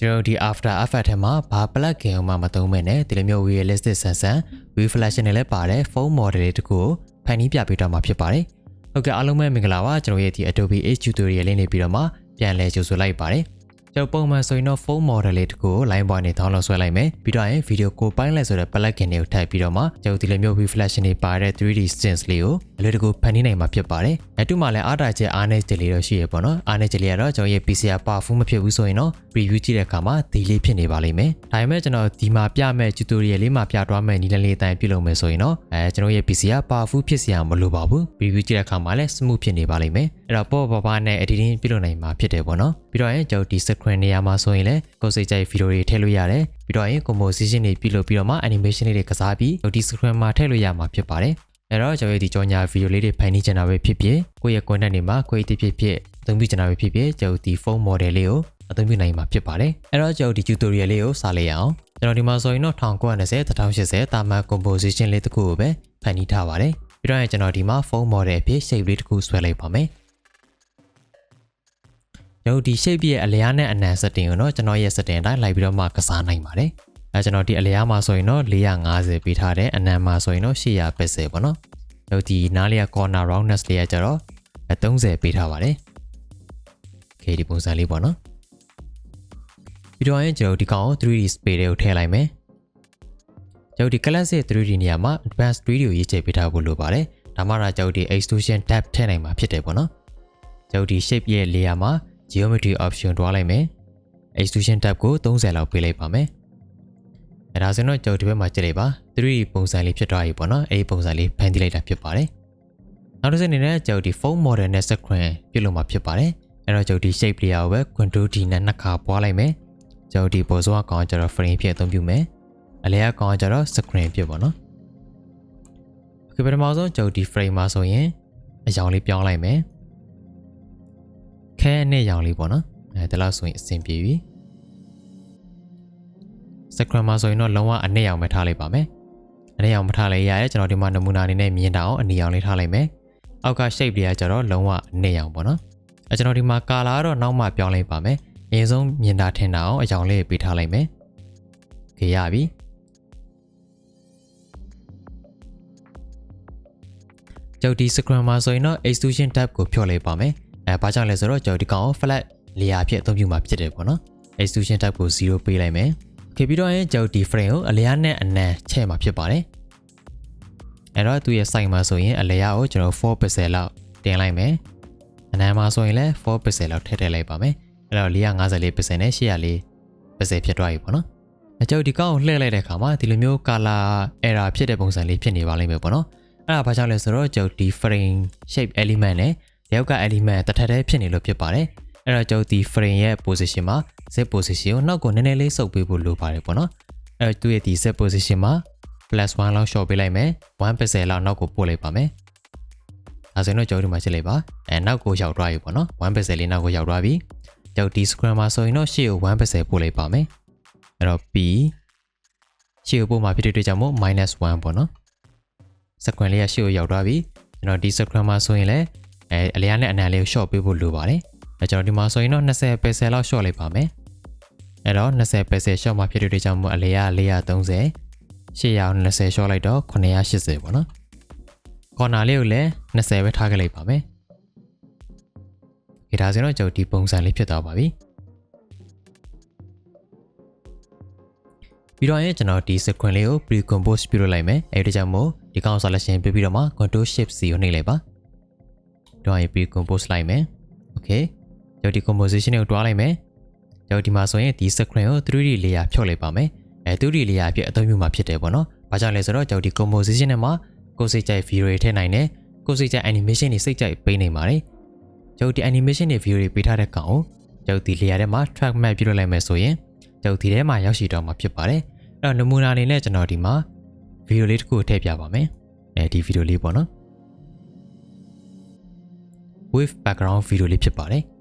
ကျွန်တော်တို့ဒီ after effect ထဲမှာဘာ plugin မှမသုံးမဲ့နဲ့ဒီလိုမျိုး realistic ဆန်ဆန် reflection တွေလည်းပါတယ် phone model တွေတကူကိုဖန်တီးပြပေးတော့မှာဖြစ်ပါတယ်ဟုတ်ကဲ့အားလုံးပဲမင်္ဂလာပါကျွန်တော်ရဲ့ဒီ Adobe H tutorial လေးနေပြီးတော့မှပြန်လည်ကြိုဆိုလိုက်ပါတယ် ကျွန်တော်ပုံမှန်ဆိုရင်တော့ phone model လေးတကူကို line point နဲ့ download ဆွဲလိုက်မယ်ပြီးတော့ရင် video ကိုပိုင်းလိုက်ဆိုတဲ့ plugin တွေကိုထည့်ပြီးတော့မှကျွန်တော်ဒီလိုမျိုး reflection တွေပါတဲ့ 3D scenes လေးကိုအလွယ်တကူဖန်တီးနိုင်မှာဖြစ်ပါတယ်အဲတူမှလည်းအားတာချက်အားနေချက်လေးတော့ရှိရပေါ့နော်အားနေချက်လေးကတော့ကျွန်တော်ရဲ့ PCR powerful မဖြစ်ဘူးဆိုရင်တော့ review ကြည့်တဲ့အခါမှာဒီလေးဖြစ်နေပါလိမ့်မယ်ဒါပေမဲ့ကျွန်တော်ဒီမှာပြမဲ့ tutorial လေးမှာပြသွားမဲ့နီလလေးအတိုင်းပြုလုပ်မယ်ဆိုရင်တော့အဲကျွန်တော်ရဲ့ PCR powerful ဖြစ်စရာမလိုပါဘူး review ကြည့်တဲ့အခါမှာလည်း smooth ဖြစ်နေပါလိမ့်မယ်အဲ့တော့ပေါ့ပေါ့ပါနဲ့ editing ပြုလုပ်နိုင်မှာဖြစ်တယ်ပေါ့နော်ပြီးတော့ရင်ကျွန်တော်ဒီ screen နေရာမှာဆိုရင်လည်းကိုယ်စိတ်ကြိုက်ဗီဒီယိုတွေထည့်လို့ရတယ်ပြီးတော့ရင် composition တွေပြုလုပ်ပြီးတော့မှ animation လေးတွေကစားပြီးဒီ screen မှာထည့်လို့ရမှာဖြစ်ပါတယ်အဲ့တော့ကျွန်တော်ဒီကြောညာဗီဒီယိုလေးတွေဖန်တီးချင်တာပဲဖြစ်ဖြစ်ကိုယ့်ရဲ့ content တွေမှာ quality ဖြစ်ဖြစ်အသုံးပြုချင်တာပဲဖြစ်ဖြစ်ကျွန်တော်ဒီ phone model လေးကိုအသုံးပြုနိုင်မှာဖြစ်ပါတယ်အဲ့တော့ကျွန်တော်ဒီ tutorial လေးကိုစလိုက်ရအောင်ကျွန်တော်ဒီမှာဆိုရင်တော့1990 1080တာမန် composition လေးတစ်ခုကိုပဲဖန်တီးထားပါတယ်ပြီးတော့ကျွန်တော်ဒီမှာ phone model အဖြစ် shape လေးတစ်ခုဆွဲလိုက်ပါမယ် ကျွန်တော်ဒီ shape ရဲ့အလျားနဲ့အနံ setting ကိုတော့ကျွန်တော်ရဲ့ setting အတိုင်းလိုက်ပြီးတော့မှကစားနိုင်ပါတယ်အဲကျွန်တော်ဒီအလျားမှာဆိုရင်တော့450ပေးထားတယ်အနံမှာဆိုရင်တော့880ပေါ့နော်ကျွန်တော်ဒီနားလေးက corner roundness လေးကကျတော့30ပေးထားပါတယ် okay ဒီပုံစံလေးပေါ့နော်ပြီးတော့ရင်ကျွန်တော်ဒီကောင်ကို 3D space တွေကိုထည့်လိုက်မယ်ကျွန်တော်ဒီ classic 3D နေရာမှာ advanced 3D ကိုရေးချပေးထားဖို့လိုပါတယ်ဒါမှတော့ကျွန်တော်ဒီ extrusion tab ထည့်နိုင်မှာဖြစ်တယ်ပေါ့နော်ကျွန်တော်ဒီ shape ရဲ့ layer မှာ geometry option တွားလိုက်မယ် extrusion tab ကို30လောက်ပေးလိုက်ပါမယ်အဲဒါဆိုတော့ကျွန်တော်ဒီဘက်မှာကြည့်လိုက်ပါ 3D ပုံစံလေးဖြစ်သွားပြီပေါ့နော်အဲဒီပုံစံလေးဖန်တီးလိုက်တာဖြစ်ပါတယ်နောက်တစ်စက်အနေနဲ့ကျွန်တော်ဒီ phone model နဲ့ screen ပြုလုပ်မှာဖြစ်ပါတယ်အဲ့တော့ကျွန်တော်ဒီ shape layer ကိုပဲ control D နဲ့နှစ်ခါပွားလိုက်မယ်ကျွန်တော်ဒီပေါ်စောအကောင်ကျတော့ frame ဖြစ်အသုံးပြုမယ်အလဲအကောင်ကျတော့ screen ဖြစ်ပေါ့နော်ဒီပထမဆုံးကျွန်တော်ဒီ frame မှာဆိုရင်အယောင်လေးပြောင်းလိုက်မယ် ခဲနဲ့ရောင်လေးပေါ့နော်အဲဒီလောက်ဆိုရင်အဆင်ပြေပြီ screen မှာဆိုရင်တော့လုံးဝအနည်းရောင်ပဲထားလိုက်ပါမယ်အနည်းရောင်မထားလိုက်ရရဲကျွန်တော်ဒီမှာနမူနာအနေနဲ့မြင်တာအောင်အနည်းရောင်လေးထားလိုက်မယ်အောက်က shape တွေကကျတော့လုံးဝအနည်းရောင်ပေါ့နော်အဲကျွန်တော်ဒီမှာ color ကတော့နောက်မှပြောင်းလိုက်ပါမယ်အရင်ဆုံးမြင်တာထင်တာအောင်အရောင်လေးပေးထားလိုက်မယ်ခေရပြီကျောက်ဒီ screen မှာဆိုရင်တော့ extrusion tab ကိုဖြော့လိုက်ပါမယ် အဲဘာကြောင့်လဲဆိုတော့ကျောက်ဒီကောင်ကို flat layer ဖြစ်အသုံးပြုမှာဖြစ်တယ်ပေါ့နော် extrusion tab ကို0ပေးလိုက်မယ်ခေပြီးတော့ရင်ကျောက်ဒီ frame ကိုအလျားနဲ့အနံချဲ့မှာဖြစ်ပါတယ်အဲ့တော့သူ့ရဲ့ size မှာဆိုရင်အလျားကိုကျွန်တော်4 pixel လောက်တင်လိုက်မယ်အနံမှာဆိုရင်လည်း4 pixel လောက်ထည့်ထည့်လိုက်ပါမယ်အဲ့တော့454 pixel နဲ့804 pixel ဖြစ်သွားပြီပေါ့နော်အကျော်ဒီကောက်ကိုလှည့်လိုက်တဲ့အခါမှာဒီလိုမျိုး color error ဖြစ်တဲ့ပုံစံလေးဖြစ်နေပါလိမ့်မယ်ပေါ့နော်အဲ့ဒါဘာကြောင့်လဲဆိုတော့ကျော်ဒီ frame shape element နဲ့ တယောက်က element တစ်ထပ်တည်းဖြစ်နေလို့ဖြစ်ပါတယ်အဲ့တော့ကျော်ဒီ frame ရဲ့ position မှာ z position ကိုနောက်ကိုနည်းနည်းလေးဆုပ်ပေးဖို့လိုပါတယ်ပေါ့နော်အဲ့တော့သူ့ရဲ့ဒီ z position မှာ plus 1လောက် short ပေးလိုက်မယ်1 pixel လောက်နောက်ကိုပို့လိုက်ပါမယ်ဒါဆိုရင်တော့ကျော်ဒီမှာချက်လိုက်ပါအဲနောက်ကိုရောက်သွားပြီပေါ့နော်1 pixel လေးနောက်ကိုရောက်သွားပြီကျော်ဒီ screen မှာဆိုရင်တော့ရှေ့ကို1 pixel ပို့လိုက်ပါမယ်အဲ့တော့ p ရှေ့ကိုပို့မှာဖြစ်တဲ့အတွက်ကြောင့်မို့ -1 ပေါ့နော် screen လေးကရှေ့ကိုရောက်သွားပြီကျွန်တော်ဒီ screen မှာဆိုရင်လည်း အဲအလျားနဲ့အနံလေးကို short ပေးဖို့လိုပါတယ်အဲကျွန်တော်ဒီမှာဆိုရင်တော့20 pixel လောက် short လိုက်ပါမယ်အဲ့တော့20 pixel short မှာဖြစ်တဲ့အတွက်ကြောင့်မို့အလျား430 820 short လိုက်တော့980ပေါ့နော် corner လေးကိုလည်း20ပဲထားခဲ့လိုက်ပါမယ်။ဒါဆိုရင်တော့ကျွန်တော်ဒီပုံစံလေးဖြစ်သွားပါပြီ။ပြီးတော့ရင်ကျွန်တော်ဒီ sequence လေးကို pre-compose ပြုလုပ်လိုက်မယ်။အဲဒီကြောင့်မို့ဒီကောင် selection ပြပြီးတော့မှ control shift C ကိုနှိပ်လိုက်ပါ။ တော့ရင် pre-compose လိုက်မယ်။ Okay ။ကျွန်တော်ဒီ composition ကိုတွားလိုက်မယ်။ကျွန်တော်ဒီမှာဆိုရင်ဒီ sequence ကို 3D layer ဖြုတ်လိုက်ပါမယ်။အဲ 3D layer အဖြစ်အသုံးပြုမှာဖြစ်တယ်ပေါ့နော်။ဘာကြောင့်လဲဆိုတော့ကျွန်တော်ဒီ composition နဲ့မှာကိုယ်စိတ်ကြိုက် view တွေထည့်နိုင်တယ်။ကိုယ်စိတ်ကြိုက် animation တွေစိတ်ကြိုက်ပေးနိုင်ပါတယ်။ကျွန်တော်ဒီ animation တွေ view တွေပေးထားတဲ့ကောင်ကိုကျွန်တော်ဒီ layer ထဲမှာ track map ပြုလုပ်လိုက်မယ်ဆိုရင်ကျွန်တော်ဒီထဲမှာရောက်ရှိတော့မှာဖြစ်ပါတယ်။အဲ့တော့နမူနာအနေနဲ့ကျွန်တော်ဒီမှာ video လေးတစ်ခုထည့်ပြပါမယ်။အဲဒီ video လေးပေါ့နော်။ with background video လေးဖြစ်ပါတယ်။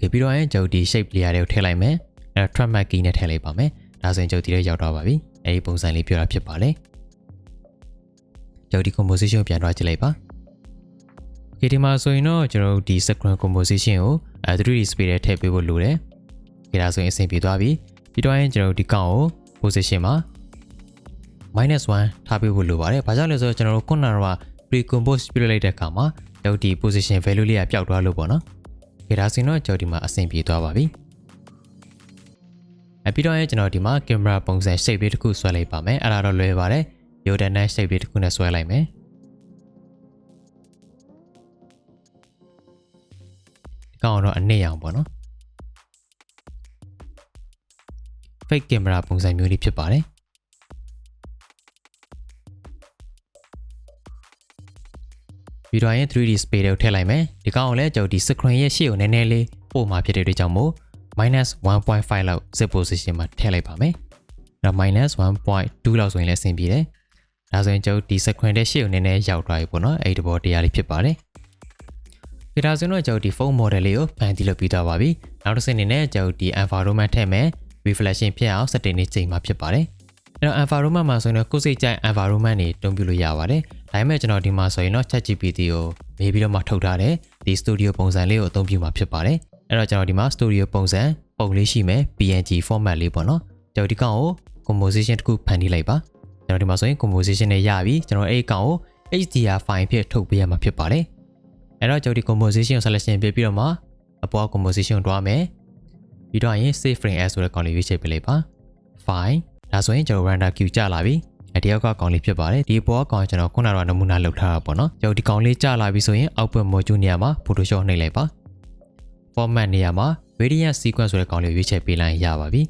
ကြပြီးတော့ရင်ကျွန်တော်ဒီ shape layer တွေကိုထည့်လိုက်မယ်။အဲ track mark key နဲ့ထည့်လိုက်ပါမယ်။ဒါဆိုရင်ကျွန်တော်ဒီထဲရောက်တော့ပါပြီ။အဲဒီပုံစံလေးပြောတာဖြစ်ပါတယ်။ကျွန်တော်ဒီ composition ကိုပြန်တွားကြည့်လိုက်ပါ။ Okay ဒီမှာဆိုရင်တော့ကျွန်တော်တို့ဒီ screen composition ကိုအဲ 3D space ထဲထည့်ပေးဖို့လိုတယ်။ Okay ဒါဆိုရင်အဆင်ပြေသွားပြီ။ပြီးတော့ရင်ကျွန်တော်တို့ဒီကောင်ကို position မှာ -1 ထားပေးဖို့လိုပါတယ်။ဘာကြောင့်လဲဆိုတော့ကျွန်တော်တို့ခုနကတော့ pre-compose ပြုလုပ်လိုက်တဲ့အခါမှာကျွန်တော်ဒီ position value လေးကပျောက်သွားလို့ပေါ့နော်။ Okay ဒါဆိုရင်တော့ကျွန်တော်ဒီမှာအဆင်ပြေသွားပါပြီ။အပြီးတော့ရင်ကျွန်တော်ဒီမှာ camera ပုံစံ shape လေးတစ်ခုဆွဲလိုက်ပါမယ်။အဲ့ဒါတော့လွယ်ပါတယ်။ Yoda Nash shape လေးတစ်ခုနဲ့ဆွဲလိုက်မယ်။ဒီကောင်တော့အနည်းအောင်ပေါ့နော်။ fake camera ပုံစံမျိုးလေးဖြစ်ပါတယ်။ ပြီးတော့ရင် 3D space တွေကိုထည့်လိုက်မယ်ဒီကောင်ကိုလည်းကျွန်တော်ဒီ screen ရဲ့ရှေ့ကိုနည်းနည်းလေးပို့มาဖြစ်တဲ့အတွက်ကြောင့်မို့ -1.5 လောက် zip position မှာထည့်လိုက်ပါမယ်။နောက် -1.2 လောက်ဆိုရင်လည်းအဆင်ပြေတယ်။ဒါဆိုရင်ကျွန်တော်ဒီ screen တဲ့ရှေ့ကိုနည်းနည်းရောက်သွားပြီပေါ့နော်။အဲ့ဒီဘောတရားလေးဖြစ်ပါတယ်။ဒီဒါဆိုတော့ကျွန်တော်ဒီ phone model လေးကိုဖန်တီးလုပ်ပြီးသွားပါပြီ။နောက်တစ်ဆင့်အနေနဲ့ကျွန်တော်ဒီ environment ထည့်မယ် reflection ဖြစ်အောင် setting လေးချိန်မှာဖြစ်ပါတယ်။ အဲ့တော့ environment မှာဆိုရင်တော့ကိုယ်စိတ်ကြိုက် environment တွေတုံးပြလို့ရပါတယ်။ဒါပေမဲ့ကျွန်တော်ဒီမှာဆိုရင်တော့ ChatGPT ကိုမေးပြီးတော့မှထုတ်ထားတဲ့ဒီ studio ပုံစံလေးကိုအသုံးပြုမှာဖြစ်ပါတယ်။အဲ့တော့ကျွန်တော်ဒီမှာ studio ပုံစံပုံလေးရှိမယ် PNG format လေးပေါ့နော်။ကျွန်တော်ဒီကောင်ကို composition တစ်ခုဖန်တီးလိုက်ပါ။ကျွန်တော်ဒီမှာဆိုရင် composition နဲ့ရပြီ။ကျွန်တော်အဲ့ဒီကောင်ကို HDR file ဖြစ်ထုတ်ပေးရမှာဖြစ်ပါတယ်။အဲ့တော့ကျွန်တော်ဒီ composition selection ပြပြီးတော့မှအပေါ် composition တွားမယ်။ပြီးတော့ရင် save frame as ဆိုတဲ့ကောင်လေးရွေးချယ်ပေးလိုက်ပါ။ file ဒါဆိုရင်ကျွန်တော် render queue ကျလာပြီ။အတယောက်ကကောင်လေးဖြစ်ပါတယ်။ဒီပေါ်ကောင်ကျွန်တော်ခုနကတော့နမူနာလုပ်ထားတာပေါ့နော်။ကျွန်တော်ဒီကောင်လေးကျလာပြီဆိုရင် output module နေရာမှာ Photoshop နှိပ်လိုက်ပါ။ format နေရာမှာ radiant sequence ဆိုတဲ့ကောင်လေးရွေးချယ်ပေးလိုက်ရပါပြီ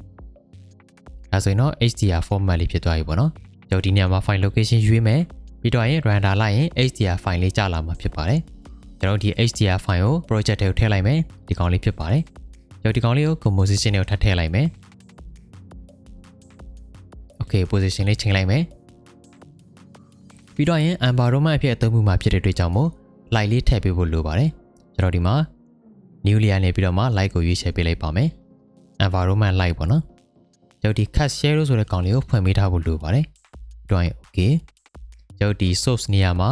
။ဒါဆိုရင်တော့ HDR format လေးဖြစ်သွားပြီပေါ့နော်။ကျွန်တော်ဒီနေရာမှာ file location ရွေးမယ်။ပြီးတော့ရင် render လိုက်ရင် HDR file လေးကျလာမှာဖြစ်ပါတယ်။ကျွန်တော်ဒီ HDR file ကို project ထဲကိုထည့်လိုက်မယ်။ဒီကောင်လေးဖြစ်ပါတယ်။ကျွန်တော်ဒီကောင်လေးကို composition တွေကိုထပ်ထည့်လိုက်မယ်။ Okay position လေးချိန်လိုက်မယ်ပြီးတော့ရင် environment အဖြစ်အသုံးပြုမှာဖြစ်တဲ့အတွက်ကြောင့်မို့ light လေးထည့်ပေးဖို့လိုပါတယ်ကျွန်တော်ဒီမှာ new layer နေပြီးတော့မှ light ကိုရွေးချယ်ပေးလိုက်ပါမယ် environment light ပေါ့နော်ကျွန်တော်ဒီ cut share ဆိုတဲ့ကောင်လေးကိုဖွင့်ပေးထားဖို့လိုပါတယ်ပြီးတော့ရင် okay ကျွန်တော်ဒီ source နေရာမှာ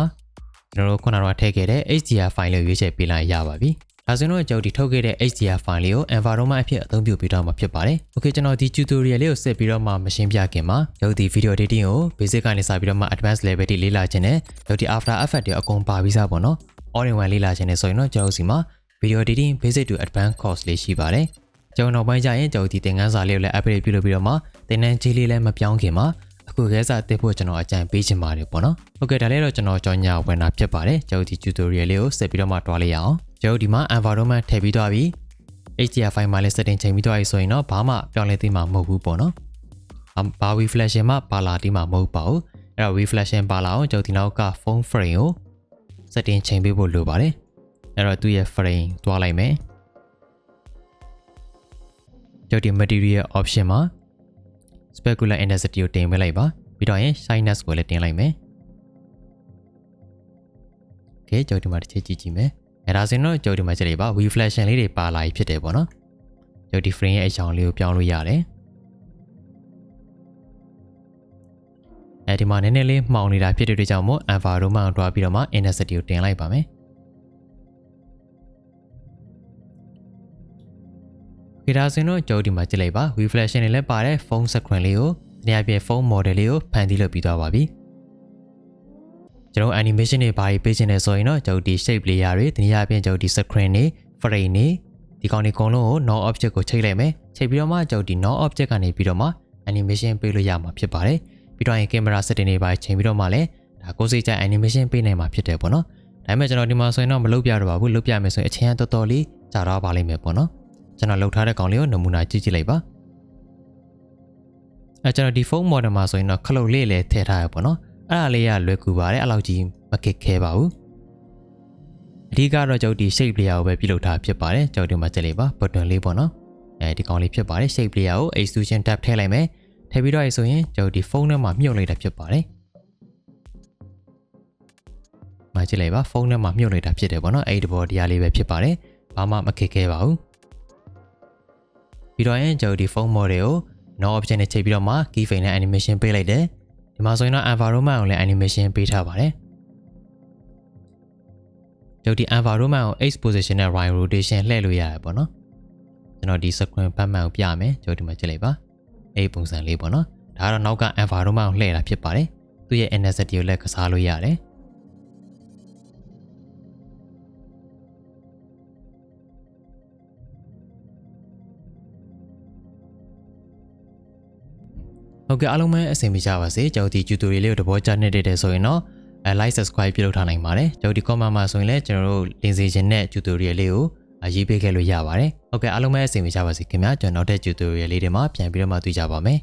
ကျွန်တော်တို့ခုနကထည့်ခဲ့တဲ့ HDR file လေးရွေးချယ်ပေးလိုက်ရပါပြီ ဒါဆိုတော့ကျွန်တော်ဒီထုတ်ခဲ့တဲ့ HDR file လေးကို environment အဖြစ်အသုံးပြုပေးတော့မှာဖြစ်ပါတယ်။ Okay ကျွန်တော်ဒီ tutorial လေးကိုဆက်ပြီးတော့မှမရှင်းပြခင်မှာကျွန်တော်ဒီ video editing ကို basic ကနေစပြီးတော့မှ advanced level တိလေ့လာခြင်းနဲ့ကျွန်တော်ဒီ after effect တွေအကုန်ပါပြီးသားပေါ့နော်။ all in one လေ့လာခြင်းနဲ့ဆိုရင်တော့ကျွန်တော်စီမှာ video editing basic to advanced course လေးရှိပါတယ်။ကျွန်တော်နောက်ပိုင်းကျရင်ကျွန်တော်ဒီသင်ခန်းစာလေးကိုလည်း upgrade ပြုလုပ်ပြီးတော့မှသင်တန်းကြီးလေးလည်းမပြောင်းခင်မှာအခုခဲစားတက်ဖို့ကျွန်တော်အကြံပေးချင်ပါတယ်ပေါ့နော်။ဟုတ်ကဲ့ဒါလေးတော့ကျွန်တော်ကြော်ညာဝင်တာဖြစ်ပါတယ်။ကျွန်တော်ဒီ tutorial လေးကိုဆက်ပြီးတော့မှတွားလိုက်ရအောင်။ ကျွန်တော်ဒီမှာ environment ထည့်ပြီးသွားပြီ HDR file မှာလည်း setting ချိန်ပြီးသွားပြီဆိုရင်တော့ဘာမှပြောင်းလဲသေးမှာမဟုတ်ဘူးပေါ့နော်။ဘာ reflection မှပါလာသေးမှာမဟုတ်ပါဘူး။အဲ့တော့ reflection ပါလာအောင်ကျွန်တော်ဒီနောက်က phone frame ကို setting ချိန်ပေးဖို့လိုပါတယ်။အဲ့တော့သူ့ရဲ့ frame တွားလိုက်မယ်။ကျွန်တော်ဒီ material option မှာ specular intensity ကိုတင်ပေးလိုက်ပါ။ပြီးတော့ရင် shyness ကိုလည်းတင်လိုက်မယ်။ Okay ကျွန်တော်ဒီမှာတစ်ချက်ကြည့်ကြည့်မယ်။ အဲဒါဆိုရင်တော့ကျွန်တော်ဒီမှာကြည့်လိုက်ပါ reflection လေးတွေပါလာပြီဖြစ်တယ်ပေါ့နော်ကျွန်တော်ဒီ frame ရဲ့အကြောင်းလေးကိုပြောင်းလို့ရတယ်အဲဒီမှာနည်းနည်းလေးမှောင်နေတာဖြစ်တဲ့အတွက်ကြောင့်မို့ environment ကိုတွားပြီးတော့မှ intensity ကိုတင်လိုက်ပါမယ်ခေဒါဆိုရင်တော့ကျွန်တော်ဒီမှာကြည့်လိုက်ပါ reflection တွေလည်းပါတဲ့ phone screen လေးကိုတနည်းအားဖြင့် phone model လေးကိုဖန်တီးလုပ်ပြီးသွားပါပြီ ကျွန်တော် animation တွေဘာတွေပေးခြင်းလဲဆိုရင်တော့ကျွန်တော်ဒီ shape layer တွေတနည်းအားဖြင့်ကျွန်တော်ဒီ screen တွေ frame တွေဒီကောင်တွေအကုန်လုံးကို non object ကိုချိန်လိုက်မယ်ချိန်ပြီးတော့မှကျွန်တော်ဒီ non object ကနေပြီးတော့မှ animation ပေးလို့ရမှာဖြစ်ပါတယ်ပြီးတော့ရင် camera setting တွေဘာချိန်ပြီးတော့မှလည်းဒါကိုယ်စိတ်ကြ animation ပေးနိုင်မှာဖြစ်တယ်ပေါ့နော်ဒါပေမဲ့ကျွန်တော်ဒီမှာဆိုရင်တော့မလုပ်ပြတော့ပါဘူးလုပ်ပြမယ်ဆိုရင်အချိန်ကတော်တော်လေးကြာတော့ပါလိမ့်မယ်ပေါ့နော်ကျွန်တော်လုပ်ထားတဲ့ကောင်လေးကိုနမူနာကြည့်ကြည့်လိုက်ပါအဲကျွန်တော်ဒီ phone model မှာဆိုရင်တော့ခလုတ်လေးလည်းထည့်ထားရပေါ့နော် အဲ့ဒါလေးကလွယ်ကူပါတယ်အဲ့လောက်ကြီးမခက်ခဲပါဘူးအဓိကတော့ကျွန်တော်ဒီ shape layer ကိုပဲပြုလုပ်ထားဖြစ်ပါတယ်ကျွန်တော်ဒီမှာကြည့်လိုက်ပါ button လေးပေါ့နော်အဲဒီကောင်လေးဖြစ်ပါတယ် shape layer ကို extrusion tab ထည့်လိုက်မယ်ထည့်ပြီးတော့ဆိုရင်ကျွန်တော်ဒီဖုန်းထဲမှာမြုပ်လိုက်တာဖြစ်ပါတယ်မကြည့်လိုက်ပါဖုန်းထဲမှာမြုပ်လိုက်တာဖြစ်တယ်ပေါ့နော်အဲ့ဒီဘောတရားလေးပဲဖြစ်ပါတယ်ဘာမှမခက်ခဲပါဘူးပြီးတော့ရင်ကျွန်တော်ဒီဖုန်း model ကို no option နဲ့ချိန်ပြီးတော့မှ keyframe နဲ့ animation ပေးလိုက်တယ် ဒီမှာဆိုရင်တော့ environment ကိုလည်း animation ပေးထားပါတယ်ကျွန်တော်ဒီ environment ကို X position နဲ့ Y rotation လှည့်လို့ရတယ်ပေါ့နော်ကျွန်တော်ဒီ screen ပတ်မှန်ကိုပြမယ်ကျွန်တော်ဒီမှာကြည့်လိုက်ပါအဲ့ပုံစံလေးပေါ့နော်ဒါကတော့နောက်က environment ကိုလှည့်တာဖြစ်ပါတယ်သူ့ရဲ့ intensity ကိုလည်းကစားလို့ရတယ် ဟုတ်ကဲ့အားလုံးပဲအဆင်ပြေကြပါစေကျွန်တော်ဒီ tutorial လေးကိုသဘောကျနေတဲ့ဆိုရင်တော့အဲ like subscribe ပြုလုပ်ထားနိုင်ပါတယ်ကျွန်တော်ဒီ comment မှာဆိုရင်လည်းကျွန်တော်တို့တင်စီခြင်းတဲ့ tutorial လေးကိုရေးပေးခဲ့လို့ရပါတယ်ဟုတ်ကဲ့အားလုံးပဲအဆင်ပြေကြပါစေခင်ဗျာကျွန်တော်နောက်တဲ့ tutorial လေးတွေမှာပြန်ပြီးတော့မှတွေ့ကြပါမယ်